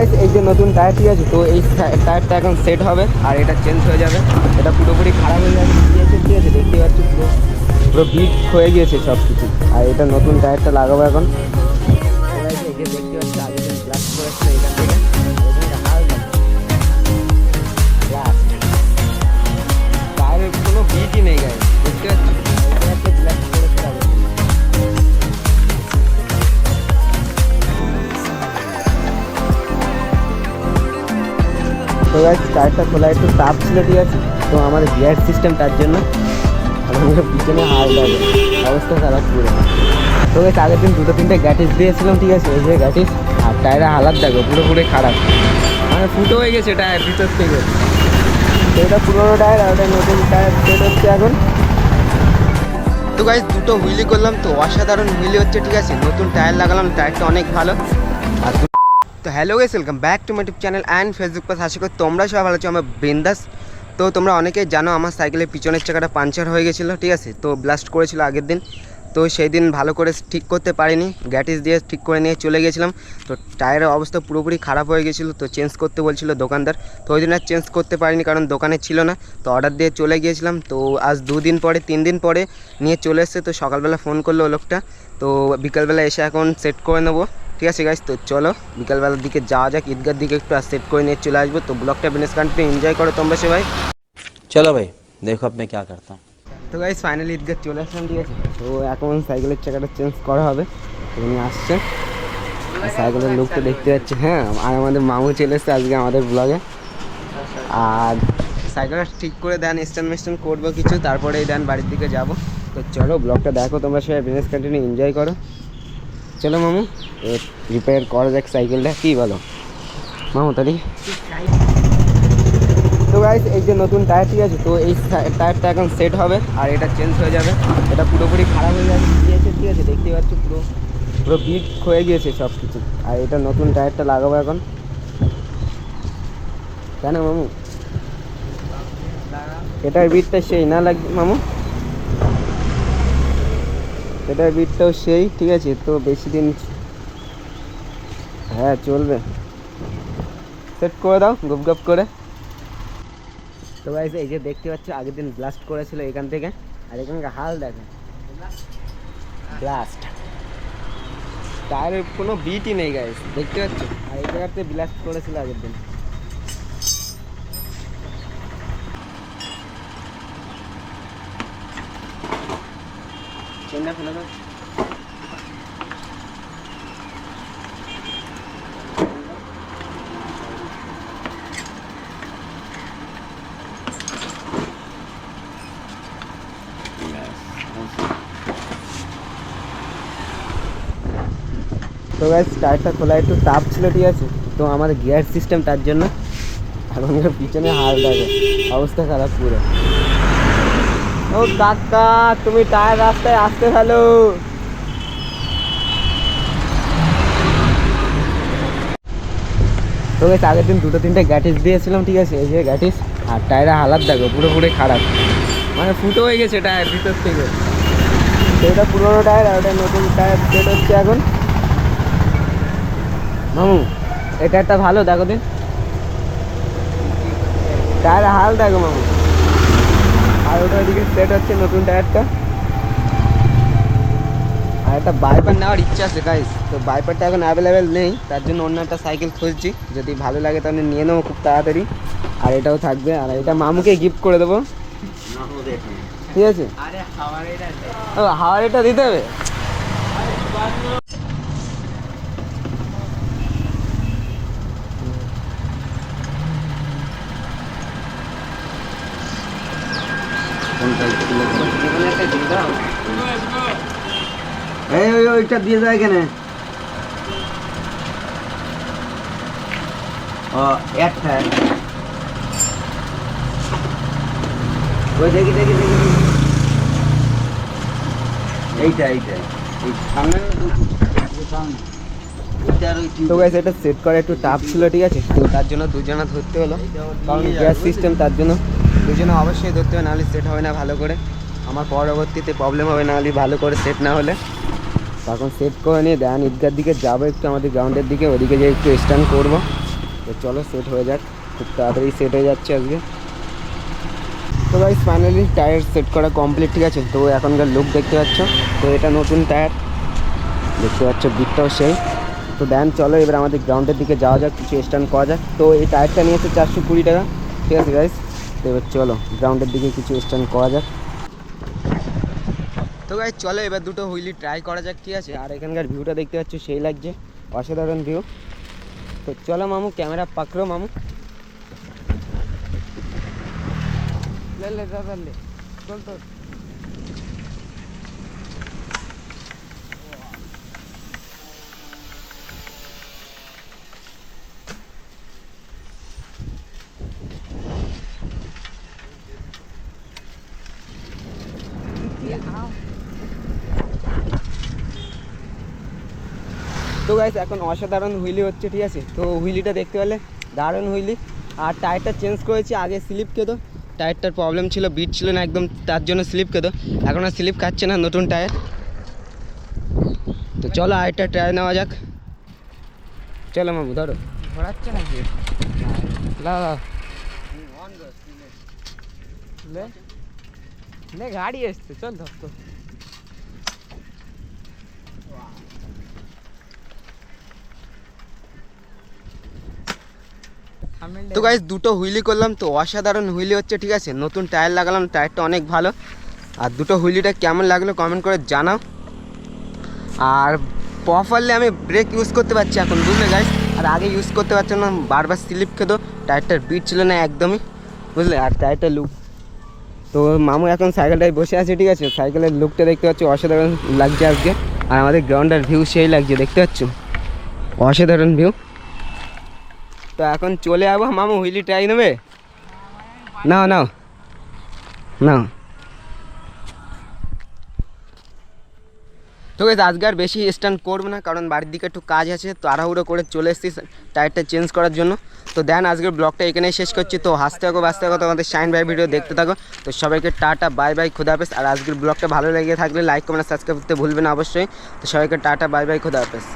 Guys এই যে নতুন টায়ার ঠিক আছে, তো এই টায়ারটা এখন সেট হবে আর এটা চেঞ্জ হয়ে যাবে। এটা পুরোপুরি খারাপ হয়ে যাবে। ঠিক আছে দেখতে পাচ্ছি, পুরো পুরো বিট হয়ে গিয়েছে সব কিছু আর এটা নতুন টায়ারটা লাগাবো এখন। গাছ টায়ারটা খোলা একটু তাপ ছিল, ঠিক আছে? তো আমার গিয়ার সিস্টেম তার জন্য আমাদের পিছনে হাল লাগে অবস্থা খারাপ পুরো। তো গাছ, আগের দিন দুটো তিনটে গ্যাটিস দিয়েছিলাম, ঠিক আছে? এই যে গ্যাটিস আর টায়ারের হালাত দেখো, পুরোপুরি খারাপ। মানে ফুটো হয়ে গেছে টায়ার ভিতর থেকে। তো এটা পুরোনো টায়ার আর ওটা নতুন টায়ার সেট হচ্ছে এখন। তো গাইজ দুটো হুইলি করলাম, তো অসাধারণ হুইলি হচ্ছে, ঠিক আছে? নতুন টায়ার লাগালাম টায়ারটা অনেক ভালো। আর তো hello guys welcome back to my YouTube channel and Facebook page আশা করি তোমরা সবাই ভালো আছো আমার বৃন্দাস। তো তোমরা অনেকেই জানো আমার সাইকেলের পিছনের চাকাটা পাঞ্চার হয়ে গেছিল, ঠিক আছে? তো ব্লাস্ট করেছিল আগের দিন। তো সেই দিন ভালো করে ঠিক করতে পারিনি। গ্যাটিস দিয়ে ঠিক করে নিয়ে চলে গেছিলাম। তো টায়ারের অবস্থা পুরোপুরি খারাপ হয়ে গেছিল, তো চেঞ্জ করতে বলছিল দোকানদার। তো ওই দিন আর চেঞ্জ করতে পারিনি, কারণ দোকানে ছিল না। তো অর্ডার দিয়ে চলে গিয়েছিলাম। তো আজ দুদিন পরে, তিন দিন পরে নিয়ে চলে এসছে। তো সকালবেলা ফোন করল লোকটা। তো বিকালবেলা এসে এখন সেট করে নেব। ঠিক আছে গাইজ তো চলো বিকালবেলার দিকে যাওয়া যাক ঈদগার দিকে একটু সেট করে নিয়ে চলে আসব। তো ব্লকটা বিনেস কান্ট্রি এনজয় করো তোমরা সে ভাই চলো ভাই দেখো আপনি কে করতাম। তো গাইজ ফাইনালি ঈদগার চলে আসলাম ঠিক আছে। তো এখন সাইকেলের চাকাটা চেঞ্জ করা হবে। তুমি আসছেন। সাইকেলের লোক তো দেখতে পাচ্ছি হ্যাঁ আর আমাদের মামু চলে এসছে আজকে আমাদের ব্লগে আর সাইকেলটা ঠিক করে দেন স্ট্যান্ড মিস্টান করব কিছু তারপরেই দেন বাড়ির দিকে যাব। তো চলো ব্লগটা দেখো তোমরা সবাই বিজনেস কন্টিনিউ এনজয় করো। চলো মামু রিপেয়ার করা যাক সাইকেলটা কী বলো? মামু, তাহলে। তো গাইস এই যে নতুন টায়ার ঠিক আছে, তো এই টায়ারটা এখন সেট হবে, আর এটা চেঞ্জ হয়ে যাবে। এটা পুরোপুরি খারাপ হয়ে যাবে। গিয়েছে ঠিক আছে, দেখতে পাচ্ছ, পুরো পুরো বিট হয়ে গিয়েছে সব কিছু আর এটা নতুন টায়ারটা লাগাবো এখন। কেন মামু? এটার বিটটা সেই, না লাগবে, মামু? এটার বিটটাও সেই ঠিক আছে? তো বেশি দিন হ্যাঁ চলবে। সেট করে দাও গুপ গুপ করে। তো গাইজ এই যে দেখতে পাচ্ছ আগের দিন ব্লাস্ট করেছিল এখান থেকে। আর এখানকার হাল দেখো। ব্লাস্ট টায়ারের কোনো বিটই নেই গাইজ দেখতে পাচ্ছ? আর এই জায়গাতে ব্লাস্ট করেছিল আগের দিন। চেনটা ফেলে দাও তো গাইজ টায়ারটা খোলা একটু টাপ ছিল, ঠিক আছে? তো আমাদের গিয়ার সিস্টেম তার জন্য এখন এর পিছনে হাল লাগে অবস্থা খারাপ পুরো। ও কাকা, তুমি টায়ার রাস্তায় আসতে ভালো তো গাইজ আগের দিন দুটো তিনটে গ্যাটিস দিয়েছিলাম, ঠিক আছে? এই যে গ্যাটিস আর টায়ারের হালাত দেখো, পুরোপুরি খারাপ। মানে ফুটো হয়ে গেছে টায়ার ভিতর থেকে। এটা পুরোনো টায়ার আর ওটা নতুন টায়ার সেট হচ্ছে এখন। মামু এটা একটা ভালো, দেখো দিন। টায়ার হাল দেখো মামু। আর ওটা ওদিকে সেট হচ্ছে নতুন টায়ারটা আর একটা বাইপার নেওয়ার ইচ্ছা আছে গাইস তো বাইপারটা এখন অ্যাভেলেবেল নেই তার জন্য অন্য একটা সাইকেল খুঁজছি। যদি ভালো লাগে তাহলে নিয়ে নেব খুব তাড়াতাড়ি। আর এটাও থাকবে। আর এটা মামুকে গিফট করে দেবো। ঠিক আছে? ও হাওয়ার এটা দিতে হবে এই ওই ওইটা দিয়ে যায় কেন ও একটা। ওই দেখি দেখি দেখি। এইটা এইটা এই সামনে তো গাইস এটা সেট করা একটু টাফ ছিল ঠিক আছে? তো তার জন্য দুজনা ধরতে হলো। কারণ গ্যাস সিস্টেম তার জন্য। দুজনে অবশ্যই ধরতে হবে নাহলে সেট হবে না ভালো করে। আমার পরবর্তীতে প্রবলেম হবে না হলে ভালো করে সেট না হলে। তখন সেট করে নিয়ে দেন ঈদগার দিকে, যাব একটু আমাদের গ্রাউন্ডের দিকে, ওদিকে যে একটু স্ট্যান্ড করব। তো চলো সেট হয়ে যাক, খুব তাড়াতাড়ি সেট হয়ে যাচ্ছে আজকে। তো ভাই ফাইনালি টায়ার সেট করা কমপ্লিট ঠিক আছে? তো এখনকার লুক দেখতে পাচ্ছ, তো এটা নতুন টায়ার দেখতে পাচ্ছ, দিকটাও সেই। তো দেন, চলো এবার আমাদের গ্রাউন্ডের দিকে যাওয়া যাক, কিছু স্ট্যান্ড করা যাক। তো এই টায়ারটা নিয়েছে চারশো কুড়ি টাকা, ঠিক আছে গাইস তো এবার চলো গ্রাউন্ডের দিকে কিছু স্ট্যান্ড করা যাক। তো ভাই চলো এবার দুটো হুইলি ট্রাই করা যাক, ঠিক আছে? আর এখানকার ভিউটা দেখতে পাচ্ছ, সেই লাগছে, অসাধারণ ভিউ তো চলো মামু ক্যামেরা পাকড়ো মামু। চল ले তো গাইস এখন অসাধারণ হুইলি হচ্ছে ঠিক আছে? তো হুইলিটা দেখতে পেলে দারুণ হুইলি। আর টায়ারটা চেঞ্জ করেছি আগে স্লিপ খেতো টায়ারটার প্রবলেম ছিল বিট ছিল না একদম তার জন্য স্লিপ খেতো এখন আর স্লিপ খাচ্ছে না নতুন টায়ার তো চলো আরেকটা টায়ার নেওয়া যাক। চলো মামু ধরো। ঘোরাচ্ছে নাকি? গাড়ি এসছে চল ধর তো। তো গাইস দুটো হুইলি করলাম, তো অসাধারণ হুইলি হচ্ছে, ঠিক আছে? নতুন টায়ার লাগালাম টায়ারটা অনেক ভালো। আর দুটো হুইলিটা কেমন লাগল কমেন্ট করে জানাও। আর প্রপারলি আমি ব্রেক ইউজ করতে পারছি এখন, বুঝলে গাইস আর আগে ইউজ করতে পারছি না, বারবার স্লিপ খেতো টায়ারটার বিট ছিল না একদমই, বুঝলে? আর টায়ারটা লুক তো মামু এখন সাইকেলটায় বসে আছে, ঠিক আছে? সাইকেলের লুকটা দেখতে পাচ্ছি, অসাধারণ লাগছে আজকে। আর আমাদের গ্রাউন্ডের ভিউ সেই লাগছে, দেখতে পাচ্ছ? অসাধারণ ভিউ তো এখন চলে যাব মামু হুইলি ট্রাই নেবে? নাও নাও। নাও। তো আজকে আর বেশি স্ট্যান্ড করব না, কারণ বাড়ির দিকে একটু কাজ আছে তাড়াহুড়ো করে চলে এসেছি, টায়ারটা চেঞ্জ করার জন্য। তো দেন আজকের ব্লগটা এখানেই শেষ করছি। তো হাসতে থাকো বাঁচতে থাকো, তোমাদের শাইন ভাই ভিডিও দেখতে থাকো। তো সবাইকে টাটা বাই বাই খুদাহাফেজ আর আজকের ব্লগটা ভালো লেগে থাকলে লাইক কমেন্ট সাবস্ক্রাইব করতে ভুলবেন না অবশ্যই। তো সবাইকে টাটা বাই বাই খুদাহাফেজ